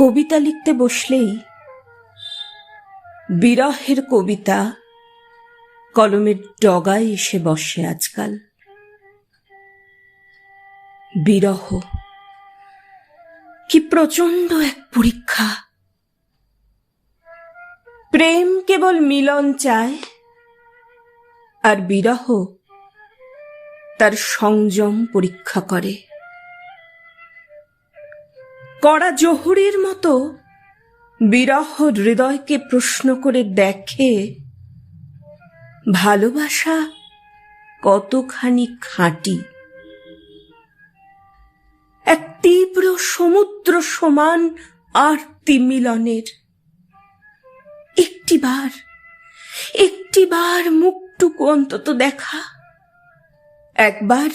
কবিতা লিখতে বসলেই বিরহের কবিতা কলমের ডগায় এসে বসে আজকাল। বিরহ, কি প্রচণ্ড এক পরীক্ষা। প্রেম কেবল মিলন চায়, আর বিরহ তার সংযম পরীক্ষা করে। কড়া জহুরির মতো বিরহ হৃদয়কে প্রশ্ন করে দেখে ভালোবাসা কতখানি খাঁটি। এক তীব্র সমুদ্র সমান আরতি মিলনের। একটিবার একটিবার মুখটুকু অন্তত দেখা। একবার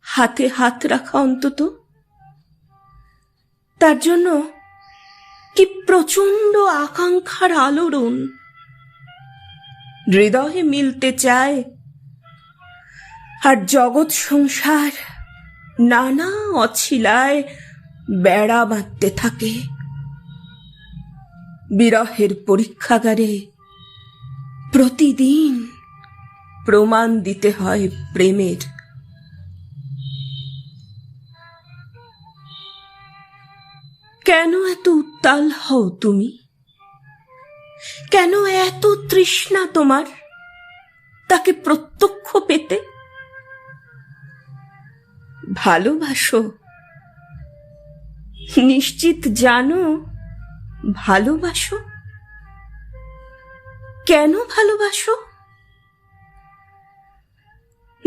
হাতে হাত রাখা অন্তত। তার জন্য কি প্রচণ্ড আকাঙ্ক্ষার আলোড়ন। হৃদয়ে মিলতে চায় আর জগৎ সংসার নানা অছিলায় বেড়া বাঁধতে থাকে। বিরহের পরীক্ষাগারে প্রতিদিন প্রমাণ দিতে হয় প্রেমের। কেন এত উত্তাল হও তুমি? কেন এত তৃষ্ণা তোমার? তাকে প্রত্যক্ষ পেতে? ভালোবাসো। নিশ্চিত জানো, ভালোবাসো? কেন ভালোবাসো?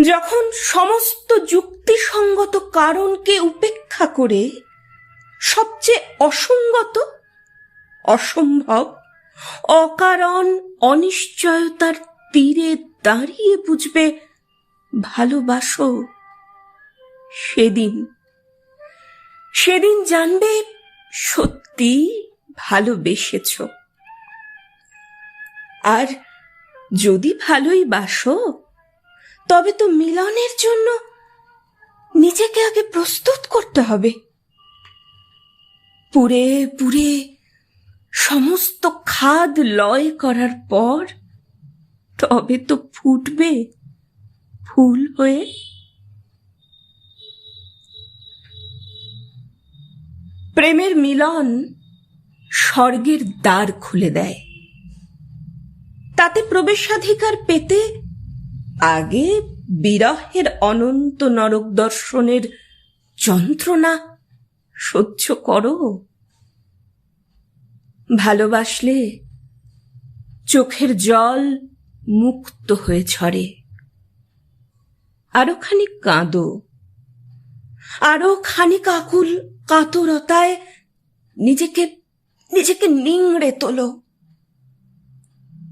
যখন সমস্ত যুক্তিসঙ্গত কারণকে উপেক্ষা করে সবচেয়ে অসঙ্গত? অসম্ভব। অকারণ অনিশ্চয়তার তীরে দাঁড়িয়ে বুঝবে, ভালোবাসো সেদিন। সেদিন জানবে সত্যি ভালোবেসেছ। আর যদি ভালোই বাসো, তবে তো মিলনের জন্য নিজেকে আগে প্রস্তুত করতে হবে। পুরে পুরে সমস্ত খাদ লয় করার পর তবে তো ফুটবে ফুল হয়ে। প্রেমের মিলন স্বর্গের দ্বার খুলে দেয়। তাতে প্রবেশাধিকার পেতে আগে বিরহের অনন্ত নরক দর্শনের যন্ত্রণা সহ্য করো। ভালোবাসলে চোখের জল মুক্ত হয়ে ঝরে। আরও খানিক কাঁদো। আরও খানিক আকুল কাতরতায় নিজেকে নিজেকে নিংড়ে তোলো।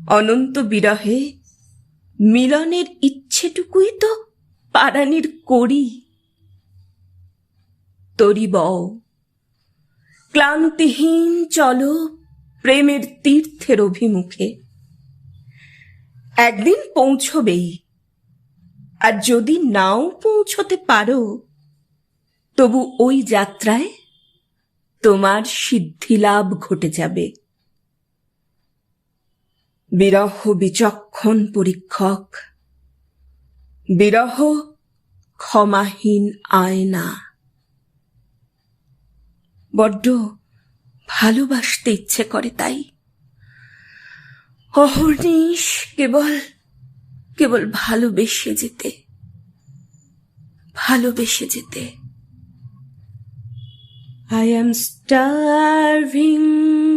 অনন্ত বিরহে মিলনের ইচ্ছেটুকুই তো পারানির করি তরি বও ক্লান্তিহীন চলো প্রেমের তীর্থের অভিমুখে। একদিন পৌঁছবেই। আর যদি নাও পৌঁছতে পারো, তবু ওই যাত্রায় তোমার সিদ্ধিলাভ ঘটে যাবে। বিরহ বিচক্ষণ পরীক্ষক, বিরহ ক্ষমাহীন আয়না। বড্ড ভালোবাসতে ইচ্ছে করে তাই অহর্নিশ কেবল কেবল ভালোবেসে যেতে ভালোবেসে যেতে I am starving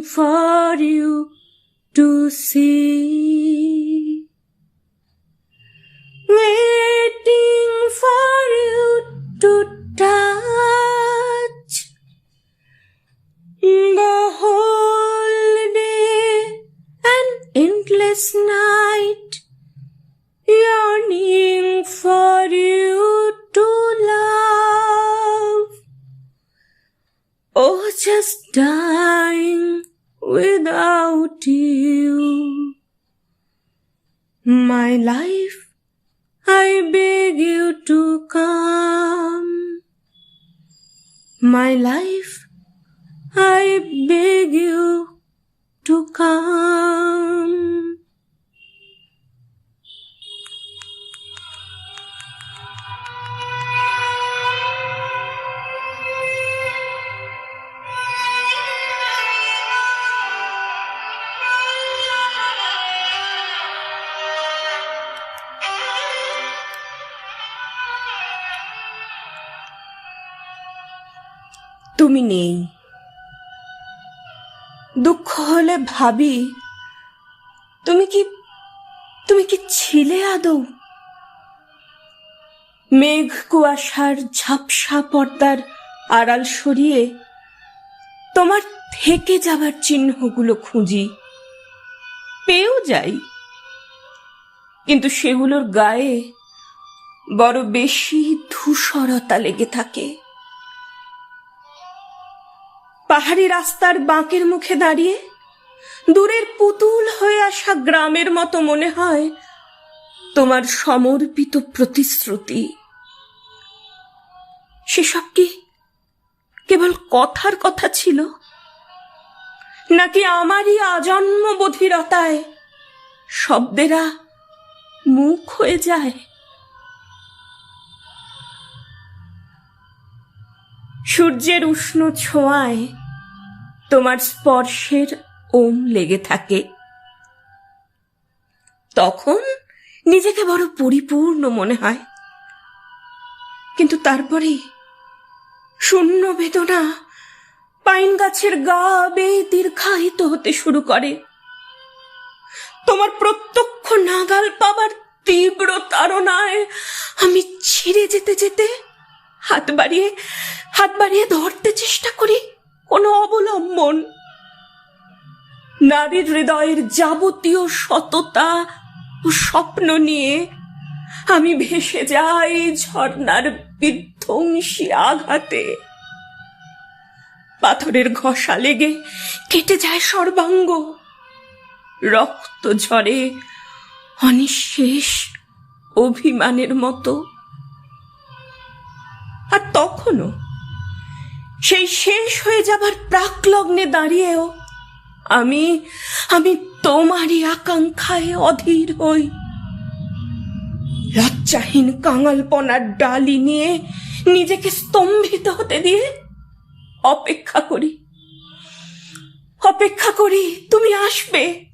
for you to see. Night. Yearning for you to love. or just dying without you. My life, I beg you to come. My life, I beg you to come. তুমি নেই। দুঃখ হলে ভাবি, তুমি কি তুমি কি ছিলে আদৌ? মেঘ কুয়াশার ঝাপসা পর্দার আড়াল সরিয়ে তোমার থেকে যাবার চিহ্নগুলো খুঁজি। পেয়েও যাই। কিন্তু সেগুলোর গায়ে বড় বেশি ধূসরতা লেগে থাকে। পাহাড়ি রাস্তার বাঁকের মুখে দাঁড়িয়ে দূরের পুতুল হয়ে আসা গ্রামের মতো মনে হয় তোমার সমর্পিত প্রতিশ্রুতি। সেসব কি কেবল কথার কথা ছিল? নাকি আমারই আজন্ম বধিরতায় শব্দেরা মুখ হয়ে যায়? সূর্যের উষ্ণ ছোঁয়ায় তোমার স্পর্শের ওম লেগে থাকে। তখন নিজেকে বড় পরিপূর্ণ মনে হয়। কিন্তু তারপরেই শূন্য বেদনা পাইন গাছের গা বেয়ে দীর্ঘায়িত হতে শুরু করে। তোমার প্রত্যক্ষ নাগাল পাবার তীব্র তাড়নায় আমি ছিঁড়ে যেতে যেতে হাত বাড়িয়ে হাত বাড়িয়ে ধরতে চেষ্টা করি কোনো অবলম্বন। নারীর হৃদয়ের যাবতীয় সততা ও স্বপ্ন নিয়ে আমি ভেসে যাই ঝর্নার বিধ্বংসী আঘাতে। পাথরের ঘষা লেগে কেটে যায় সর্বাঙ্গ। রক্ত ঝরে অনিঃশেষ অভিমানের মতো। আর তখনও? সেই শেষ হয়ে যাবার প্রাকলগ্নে দাঁড়িয়েও আমি আমি তোমারই আকাঙ্ক্ষায় অধীর হই। লজ্জাহীন কাঙালপনার ডালি নিয়ে নিজেকে স্তম্ভিত হতে দিয়ে অপেক্ষা করি। অপেক্ষা করি তুমি আসবে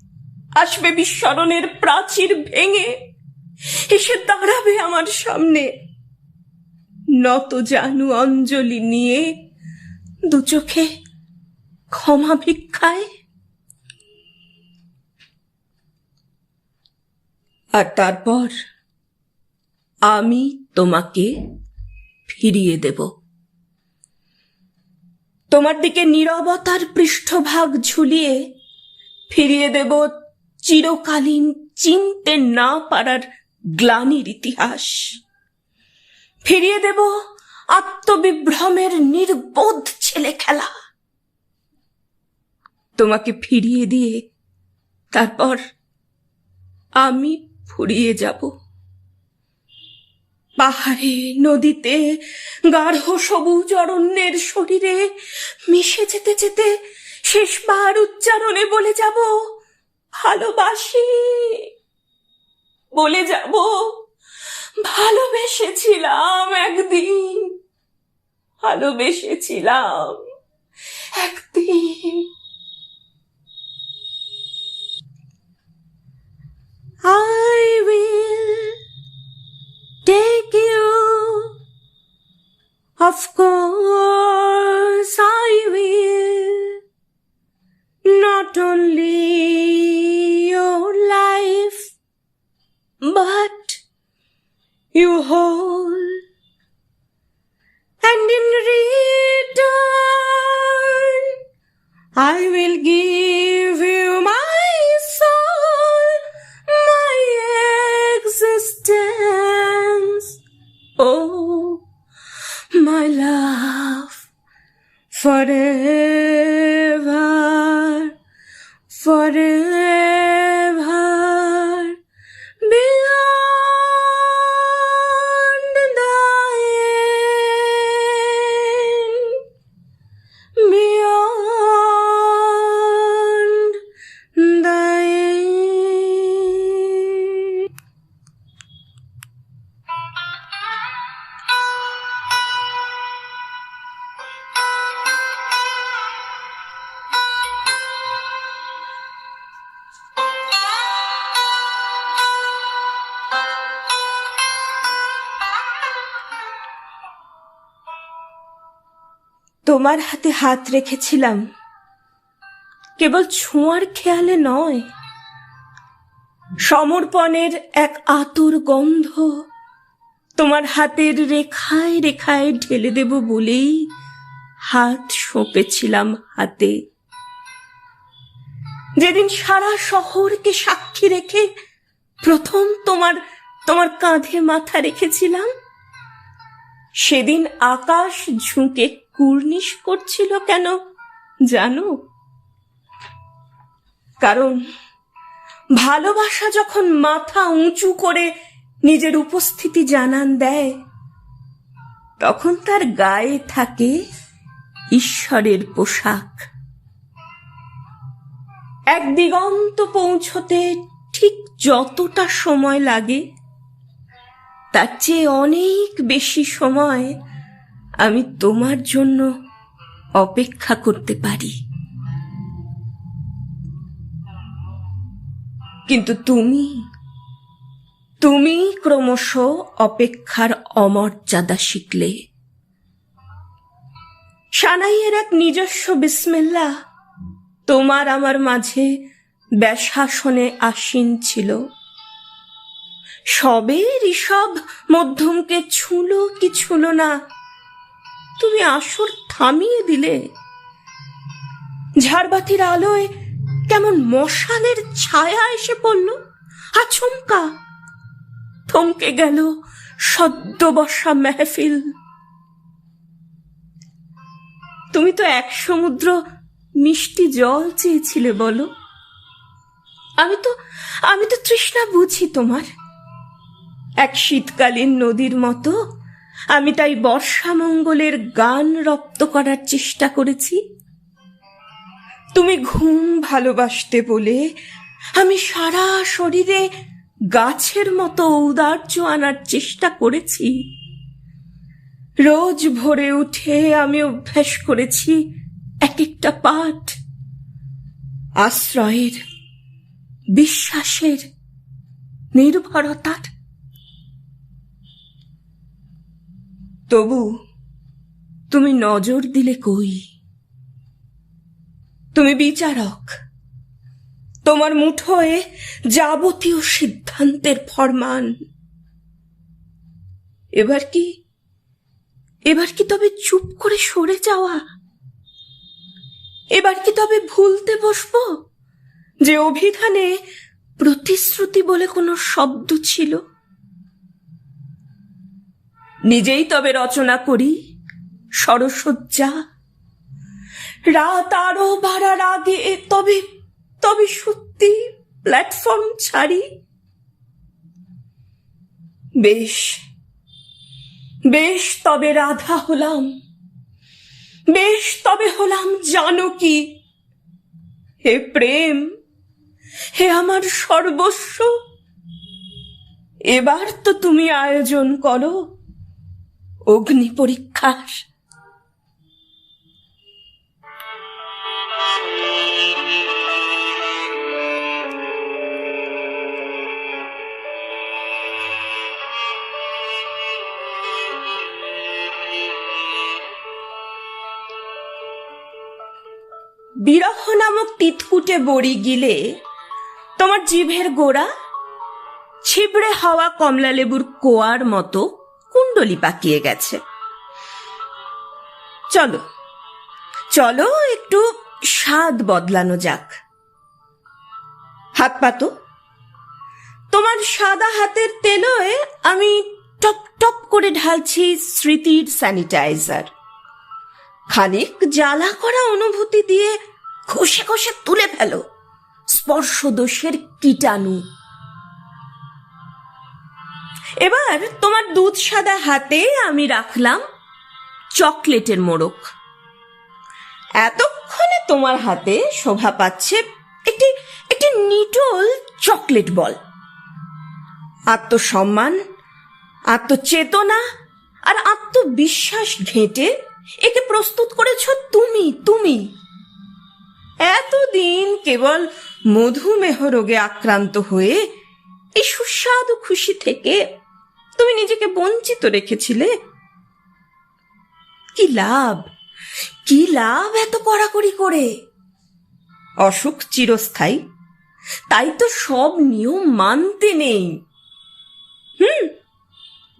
আসবে বিস্মরণের প্রাচীর ভেঙে, এসে দাঁড়াবে আমার সামনে। নত জানু অঞ্জলি নিয়ে দু চোখে ক্ষমা ভিক্ষায়। আর তারপর আমি তোমাকে ফিরিয়ে দেব। তোমার দিকে নীরবতার পৃষ্ঠভাগ ঝুলিয়ে ফিরিয়ে দেব চিরকালীন চিনতে না পারার গ্লানির ইতিহাস। ফিরিয়ে দেব আত্মবিভ্রমের নির্বোধ ছেলে খেলা। তোমাকে ফিরিয়ে দিয়ে তারপর আমি ফুরিয়ে যাব। পাহাড়ে, নদীতে, গাঢ় সবুজ অরণ্যের শরীরে মিশে যেতে যেতে শেষবার উচ্চারণে বলে যাব, ভালোবাসি। বলে যাব ভালোবেসেছিলাম একদিন ভালোবেসেছিলাম একদিন I will take you. Of course, levar তোমার হাতে হাত রেখেছিলাম। কেবল ছোঁয়ার খেয়ালে নয়, সমর্পণের এক আতর গন্ধ তোমার হাতের রেখায় রেখায় ঢেলে দেব বলেই হাত সঁপেছিলাম হাতে। যেদিন সারা শহরকে সাক্ষী রেখে প্রথম তোমার তোমার কাঁধে মাথা রেখেছিলাম, সেদিন আকাশ ঝুঁকে কুর্নিশ করছিল কেন জানো? কারণ ভালোবাসা যখন মাথা উঁচু করে নিজের উপস্থিতি জানান দেয়, তখন তার গায়ে থাকে ঈশ্বরের পোশাক। এক দিগন্ত পৌঁছতে ঠিক যতটা সময় লাগে, তার চেয়ে অনেক বেশি সময় আমি তোমার জন্য অপেক্ষা করতে পারি। কিন্তু তুমি তুমি ক্রমশ অপেক্ষার অমর্যাদা শিখলে। সানাইয়ের এক নিজস্ব বিসমিল্লা তোমার আমার মাঝে ব্যাসাসনে আসীন ছিল। সবে ঋষভ মধ্যমকে ছুলো কি ছুলো না তুমি আসর থামিয়ে দিলে। ঝাড়বাতির আলোয় কেমন মশালের ছায়া এসে পড়ল। আচমকা থমকে গেল সদ্য বসা মেহফিল। তুমি তো এক সমুদ্র মিষ্টি জল চেয়েছিলে বলো। আমি তো আমি তো তৃষ্ণা বুঝি তোমার। এক শীতকালীন নদীর মতো আমি তাই বর্ষামঙ্গলের গান রপ্ত করার চেষ্টা করেছি। তুমি ঘুম ভালোবাসতে বলে আমি সারা শরীরে গাছের মতো ঔদার্য আনার চেষ্টা করেছি। রোজ ভোরে উঠে আমি অভ্যাস করেছি এক একটা পাঠ। আশ্রয়ের, বিশ্বাসের, নির্ভরতার তবু তুমি নজর দিলে কই? তুমি বিচারক। তোমার মুঠোয় যাবতীয় সিদ্ধান্তের ফরমান। এবার কি এবার কি তবে চুপ করে সরে যাওয়া? এবার কি তবে ভুলতে বসবো? যে অভিধানে প্রতিশ্রুতি বলে কোনো শব্দ ছিল? নিজেই তবে রচনা করি, সরসজ্জা। রাত আরও বাড়ার আগে তবে তবে সত্যি প্ল্যাটফর্ম ছাড়ি। বেশ বেশ তবে রাধা হলাম, বেশ তবে হলাম জানো কি হে প্রেম, হে আমার সর্বস্ব, এবার তো তুমি আয়োজন করো। অগ্নি পরীক্ষার। বিরহ নামক তিতকুটে বড়ি গিলে তোমার জিভের গোড়া ছিবড়ে হওয়া কমলা লেবুর কোয়ার মতো কুণ্ডলি পাকিয়ে গেছে। চলো চলো একটু স্বাদ বদলানো যাক। হাত পাতো তোমার সাদা হাতের তেলোয় আমি টপ টপ করে ঢালছি স্মৃতির স্যানিটাইজার। খানিক জ্বালা করা অনুভূতি দিয়ে ঘষে ঘষে তুলে ফেলো। স্পর্শ দোষের কীটাণু। এবার তোমার দুধ সাদা হাতে আমি রাখলাম চকলেটের মোড়ক। এতক্ষণে তোমার হাতে শোভা পাচ্ছে একটি একটি নিটল চকলেট বল। আত্মসম্মান, আত্মচেতনা আর আত্মবিশ্বাস ঘেঁটে একে প্রস্তুত করেছ তুমি তুমি। এতদিন কেবল মধুমেহ রোগে আক্রান্ত হয়ে এই সুস্বাদু খুশি থেকে তুমি নিজেকে বঞ্চিত রেখেছিলে? কি লাভ? কি লাভ এত কড়াকড়ি করে? অসুখ চিরস্থায়ী। তাই তো সব নিয়ম মানতে নেই। হুম?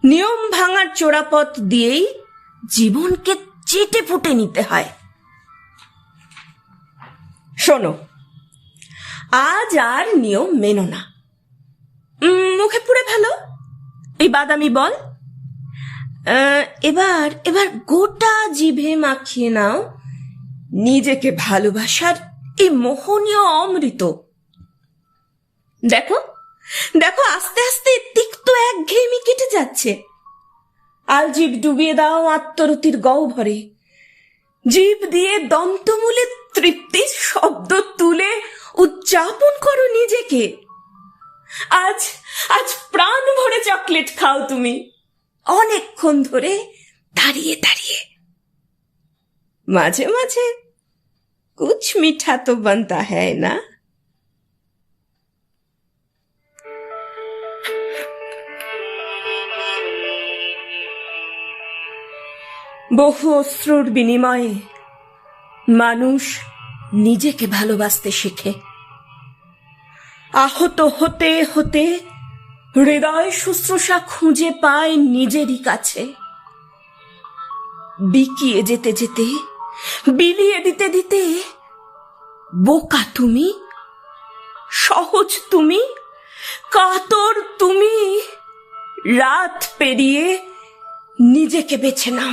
নিয়ম ভাঙার চোরাপথ দিয়েই জীবনকে চেটে ফুটে নিতে হয়। শোনো, আজ আর নিয়ম মেনো না। মুখে পুড়ে ভালো এই বাদামি বল। এবার এবার গোটা জিভে মাখিয়ে নাও। নিজেকে ভালোবাসার এই মোহনীয় অমৃত। দেখো দেখো, আস্তে আস্তে তিক্ত এক ঘেয়েমি কেটে যাচ্ছে। আল জিভ ডুবিয়ে দাও আত্মরতির গহ্বরে। জীব দিয়ে দন্তমূলে তৃপ্তির শব্দ তুলে উদযাপন করো নিজেকে। আজ আজ প্রাণ ভরে চকলেট খাও তুমি। অনেকক্ষণ ধরে দাঁড়িয়ে দাঁড়িয়ে। মাঝে মাঝে কুছ মিঠা তো বানতা হ্যায় না। বহু অশ্রুর বিনিময়ে মানুষ নিজেকে ভালোবাসতে শেখে। আহত হতে হতে হৃদয় শুশ্রূষা খুঁজে পায় নিজেরই কাছে। বিকিয়ে যেতে যেতে, বিলিয়ে দিতে দিতে, বোকা তুমি, সহজ তুমি, কাতর তুমি, রাত পেরিয়ে নিজেকে বেছে নাও।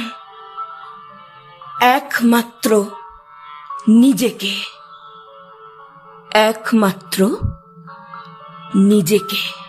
একমাত্র নিজেকে, একমাত্র নিজেকে।